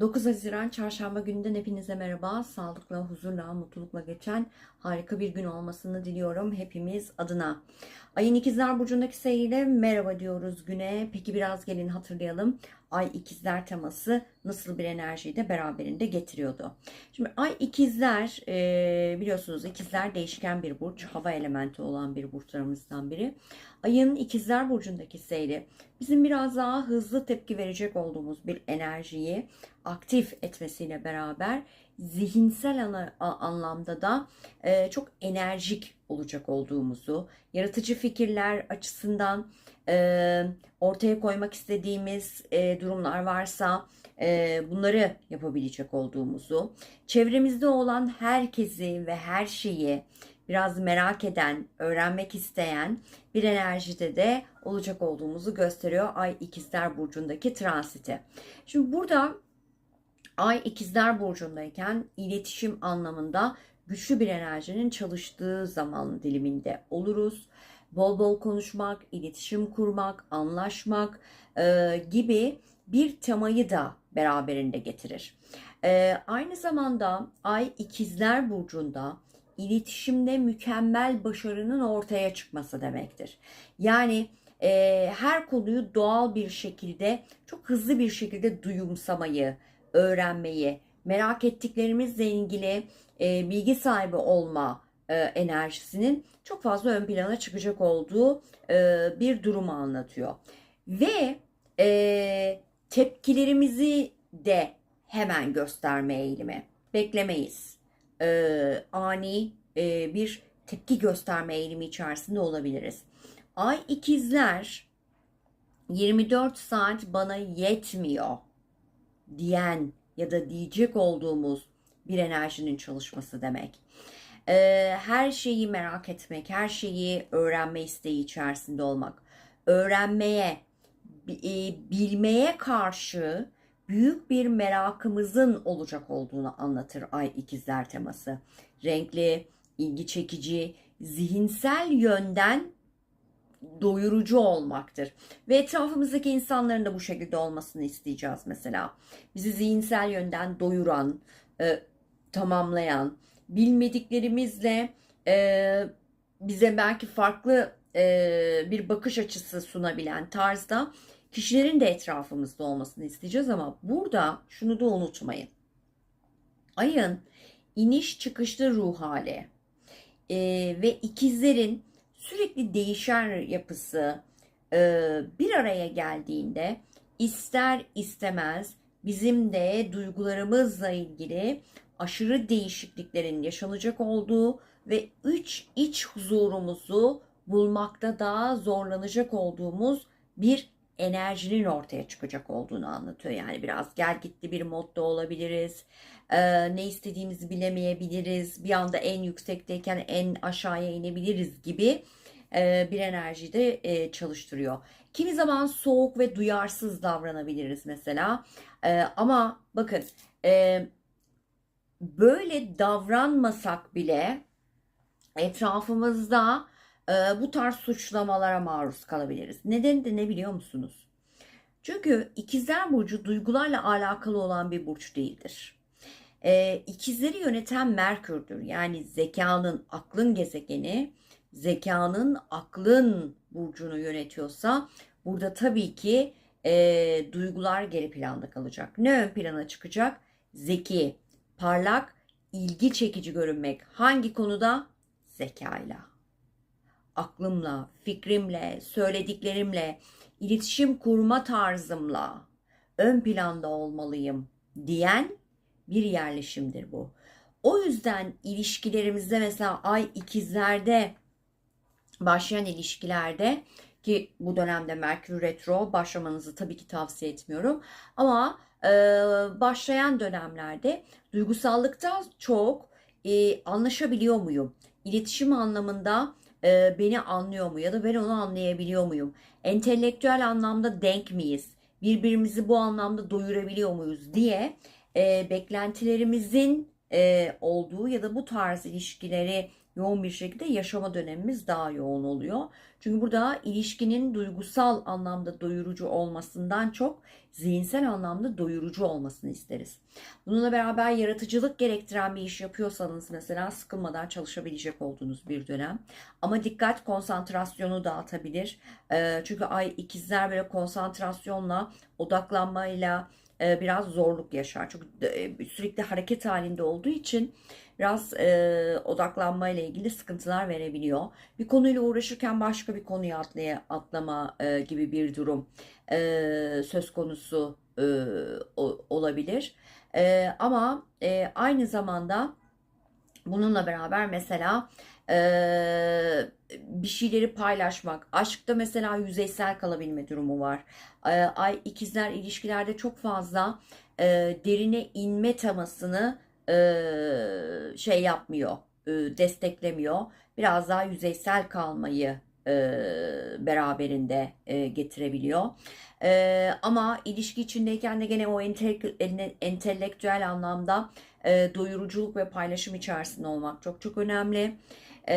9 Haziran Çarşamba gününden hepinize merhaba. Sağlıkla, huzurla, mutlulukla geçen harika bir gün olmasını diliyorum hepimiz adına. Ayın ikizler burcundaki seyriyle merhaba diyoruz güne. Peki biraz gelin hatırlayalım. Ay ikizler teması nasıl bir enerjiyi de beraberinde getiriyordu. Şimdi ay ikizler e, biliyorsunuz ikizler değişken bir burç. Hava elementi olan bir burçlarımızdan biri. Ayın ikizler burcundaki seyri bizim biraz daha hızlı tepki verecek olduğumuz bir enerjiyi aktif etmesiyle beraber zihinsel anlamda da e, çok enerjik olacak olduğumuzu, yaratıcı fikirler açısından e, ortaya koymak istediğimiz e, durumlar varsa bunları yapabilecek olduğumuzu, çevremizde olan herkesi ve her şeyi biraz merak eden, öğrenmek isteyen bir enerjide de olacak olduğumuzu gösteriyor Ay İkizler Burcu'ndaki transiti. Şimdi burada Ay İkizler Burcu'ndayken iletişim anlamında güçlü bir enerjinin çalıştığı zaman diliminde oluruz. Bol bol konuşmak, iletişim kurmak, anlaşmak e, gibi bir temayı da beraberinde getirir. E, aynı zamanda Ay İkizler Burcu'nda iletişimde mükemmel başarının ortaya çıkması demektir. Yani e, her konuyu doğal bir şekilde, çok hızlı bir şekilde duyumsamayı, öğrenmeyi, merak ettiklerimizle ilgili e, bilgi sahibi olma e, enerjisinin çok fazla ön plana çıkacak olduğu e, bir durumu anlatıyor. Ve e, tepkilerimizi de hemen gösterme eğilimi. Beklemeyiz. E, ani e, bir tepki gösterme eğilimi içerisinde olabiliriz. Ay ikizler 24 saat bana yetmiyor diyen ya da diyecek olduğumuz bir enerjinin çalışması demek. Ee, her şeyi merak etmek, her şeyi öğrenme isteği içerisinde olmak, öğrenmeye, e, bilmeye karşı büyük bir merakımızın olacak olduğunu anlatır Ay İkizler teması. Renkli, ilgi çekici, zihinsel yönden doyurucu olmaktır. Ve etrafımızdaki insanların da bu şekilde olmasını isteyeceğiz mesela. Bizi zihinsel yönden doyuran, e, tamamlayan, bilmediklerimizle e, bize belki farklı e, bir bakış açısı sunabilen tarzda kişilerin de etrafımızda olmasını isteyeceğiz ama burada şunu da unutmayın. Ayın iniş çıkışlı ruh hali e, ve ikizlerin sürekli değişen yapısı e, bir araya geldiğinde ister istemez bizim de duygularımızla ilgili aşırı değişikliklerin yaşanacak olduğu ve üç iç huzurumuzu bulmakta daha zorlanacak olduğumuz bir enerjinin ortaya çıkacak olduğunu anlatıyor. Yani biraz gel gitti bir modda olabiliriz. Ee, ne istediğimizi bilemeyebiliriz. Bir anda en yüksekteyken en aşağıya inebiliriz gibi e, bir enerji de e, çalıştırıyor. Kimi zaman soğuk ve duyarsız davranabiliriz mesela. E, ama bakın böyle davranmasak bile etrafımızda bu tarz suçlamalara maruz kalabiliriz. Nedeni de ne biliyor musunuz? Çünkü ikizler burcu duygularla alakalı olan bir burç değildir. E, ikizleri yöneten Merkür'dür. Yani zekanın, aklın gezegeni, zekanın, aklın burcunu yönetiyorsa burada tabii ki e, duygular geri planda kalacak. Ne ön plana çıkacak? Zeki, parlak, ilgi çekici görünmek. Hangi konuda? Zekayla aklımla, fikrimle, söylediklerimle, iletişim kurma tarzımla ön planda olmalıyım diyen bir yerleşimdir bu. O yüzden ilişkilerimizde mesela ay ikizlerde başlayan ilişkilerde ki bu dönemde Merkür Retro başlamanızı tabii ki tavsiye etmiyorum. Ama e, başlayan dönemlerde duygusallıktan çok e, anlaşabiliyor muyum? İletişim anlamında e, beni anlıyor mu ya da ben onu anlayabiliyor muyum? Entelektüel anlamda denk miyiz? Birbirimizi bu anlamda doyurabiliyor muyuz diye e, beklentilerimizin e, olduğu ya da bu tarz ilişkileri yoğun bir şekilde yaşama dönemimiz daha yoğun oluyor. Çünkü burada ilişkinin duygusal anlamda doyurucu olmasından çok zihinsel anlamda doyurucu olmasını isteriz. Bununla beraber yaratıcılık gerektiren bir iş yapıyorsanız mesela sıkılmadan çalışabilecek olduğunuz bir dönem. Ama dikkat konsantrasyonu dağıtabilir. Ee, çünkü ay ikizler böyle konsantrasyonla, odaklanmayla e, biraz zorluk yaşar. Çünkü e, sürekli hareket halinde olduğu için biraz e, odaklanma ile ilgili sıkıntılar verebiliyor. Bir konuyla uğraşırken başka bir konuya atlaya, atlama e, gibi bir durum e, söz konusu e, o, olabilir. E, ama e, aynı zamanda bununla beraber mesela e, bir şeyleri paylaşmak, aşkta mesela yüzeysel kalabilme durumu var. E, ay ikizler ilişkilerde çok fazla e, derine inme temasını e, şey yapmıyor, e, desteklemiyor. Biraz daha yüzeysel kalmayı e, beraberinde e, getirebiliyor. E, ama ilişki içindeyken de gene o entelektüel anlamda e, doyuruculuk ve paylaşım içerisinde olmak çok çok önemli. E,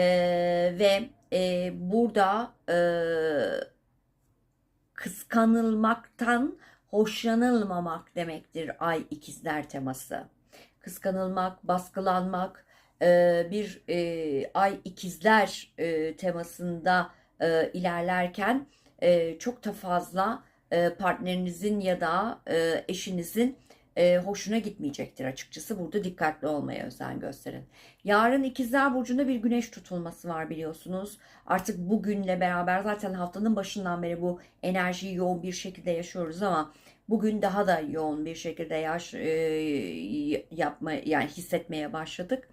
ve e, burada e, kıskanılmaktan hoşlanılmamak demektir ay ikizler teması. Kıskanılmak, baskılanmak, e, bir e, ay ikizler e, temasında e, ilerlerken e, çok da fazla e, partnerinizin ya da e, eşinizin e, hoşuna gitmeyecektir açıkçası. Burada dikkatli olmaya özen gösterin. Yarın ikizler burcunda bir güneş tutulması var biliyorsunuz. Artık bugünle beraber zaten haftanın başından beri bu enerjiyi yoğun bir şekilde yaşıyoruz ama bugün daha da yoğun bir şekilde yaş e, yapma yani hissetmeye başladık.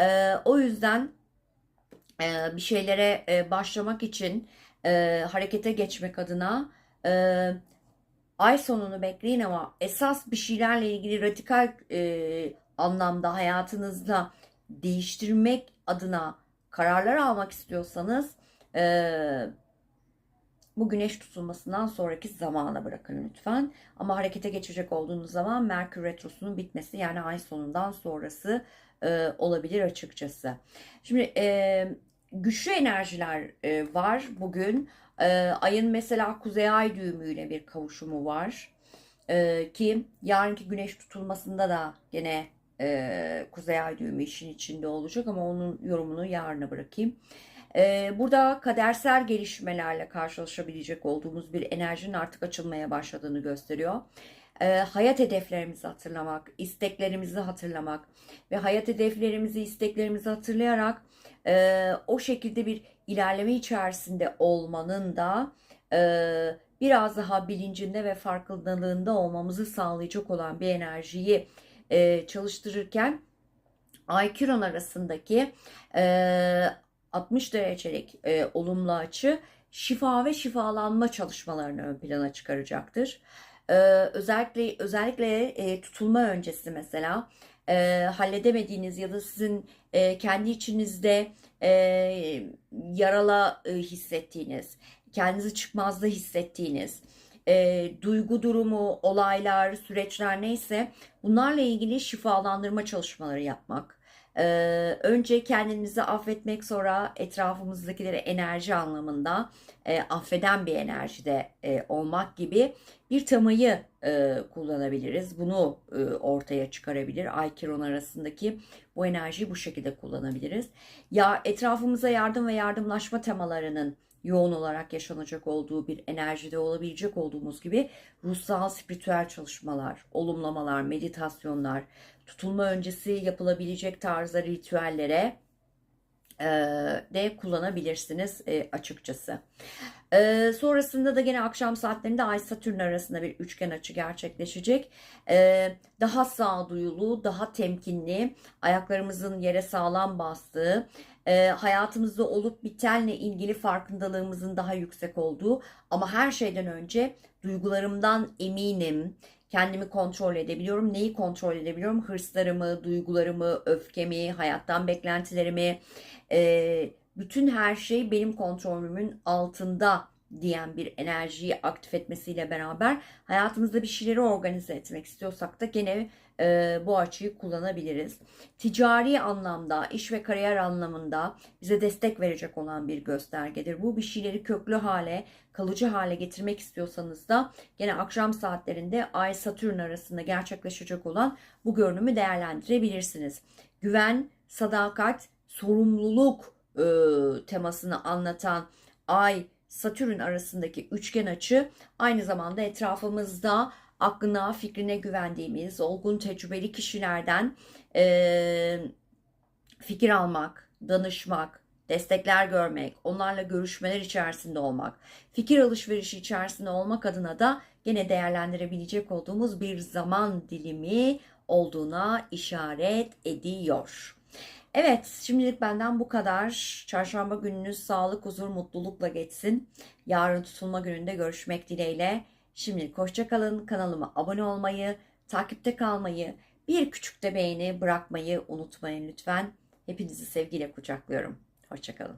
E, o yüzden e, bir şeylere e, başlamak için e, harekete geçmek adına e, ay sonunu bekleyin ama esas bir şeylerle ilgili radikal e, anlamda hayatınızda değiştirmek adına kararlar almak istiyorsanız e, bu güneş tutulmasından sonraki zamana bırakın lütfen. Ama harekete geçecek olduğunuz zaman Merkür Retrosu'nun bitmesi yani ay sonundan sonrası e, olabilir açıkçası. Şimdi e, güçlü enerjiler e, var bugün. E, ayın mesela kuzey ay düğümüyle bir kavuşumu var. E, ki yarınki güneş tutulmasında da gene e, kuzey ay düğümü işin içinde olacak ama onun yorumunu yarına bırakayım. E, burada kadersel gelişmelerle karşılaşabilecek olduğumuz bir enerjinin artık açılmaya başladığını gösteriyor. E, hayat hedeflerimizi hatırlamak, isteklerimizi hatırlamak ve hayat hedeflerimizi, isteklerimizi hatırlayarak e, o şekilde bir ilerleme içerisinde olmanın da e, biraz daha bilincinde ve farkındalığında olmamızı sağlayacak olan bir enerjiyi e, çalıştırırken Ay-Kiron arasındaki e, 60 derecelik e, olumlu açı şifa ve şifalanma çalışmalarını ön plana çıkaracaktır. E, özellikle özellikle e, tutulma öncesi mesela e, halledemediğiniz ya da sizin e, kendi içinizde e, yarala e, hissettiğiniz, kendinizi çıkmazda hissettiğiniz, e, duygu durumu, olaylar, süreçler neyse bunlarla ilgili şifalandırma çalışmaları yapmak. E, önce kendinizi affetmek sonra etrafımızdakileri enerji anlamında e, affeden bir enerjide e, olmak gibi bir tamayı e, kullanabiliriz. Bunu e, ortaya çıkarabilir. Ay Kiron arasındaki bu enerjiyi bu şekilde kullanabiliriz. Ya etrafımıza yardım ve yardımlaşma temalarının yoğun olarak yaşanacak olduğu bir enerjide olabilecek olduğumuz gibi ruhsal spiritüel çalışmalar, olumlamalar, meditasyonlar, tutulma öncesi yapılabilecek tarzda ritüellere e, de kullanabilirsiniz e, açıkçası. E, sonrasında da gene akşam saatlerinde Ay Satürn arasında bir üçgen açı gerçekleşecek. Daha sağduyulu, daha temkinli, ayaklarımızın yere sağlam bastığı, hayatımızda olup bitenle ilgili farkındalığımızın daha yüksek olduğu ama her şeyden önce duygularımdan eminim, kendimi kontrol edebiliyorum. Neyi kontrol edebiliyorum? Hırslarımı, duygularımı, öfkemi, hayattan beklentilerimi, e, bütün her şey benim kontrolümün altında diyen bir enerjiyi aktif etmesiyle beraber hayatımızda bir şeyleri organize etmek istiyorsak da gene e, bu açıyı kullanabiliriz. Ticari anlamda, iş ve kariyer anlamında bize destek verecek olan bir göstergedir. Bu bir şeyleri köklü hale, kalıcı hale getirmek istiyorsanız da gene akşam saatlerinde Ay Satürn arasında gerçekleşecek olan bu görünümü değerlendirebilirsiniz. Güven, sadakat, sorumluluk e, temasını anlatan Ay Satürn arasındaki üçgen açı aynı zamanda etrafımızda aklına, fikrine güvendiğimiz olgun tecrübeli kişilerden e, fikir almak, danışmak, destekler görmek, onlarla görüşmeler içerisinde olmak, fikir alışverişi içerisinde olmak adına da gene değerlendirebilecek olduğumuz bir zaman dilimi olduğuna işaret ediyor. Evet, şimdilik benden bu kadar. Çarşamba gününüz sağlık, huzur, mutlulukla geçsin. Yarın tutulma gününde görüşmek dileğiyle. Şimdilik hoşça kalın. Kanalıma abone olmayı, takipte kalmayı, bir küçük de beğeni bırakmayı unutmayın lütfen. Hepinizi sevgiyle kucaklıyorum. Hoşça kalın.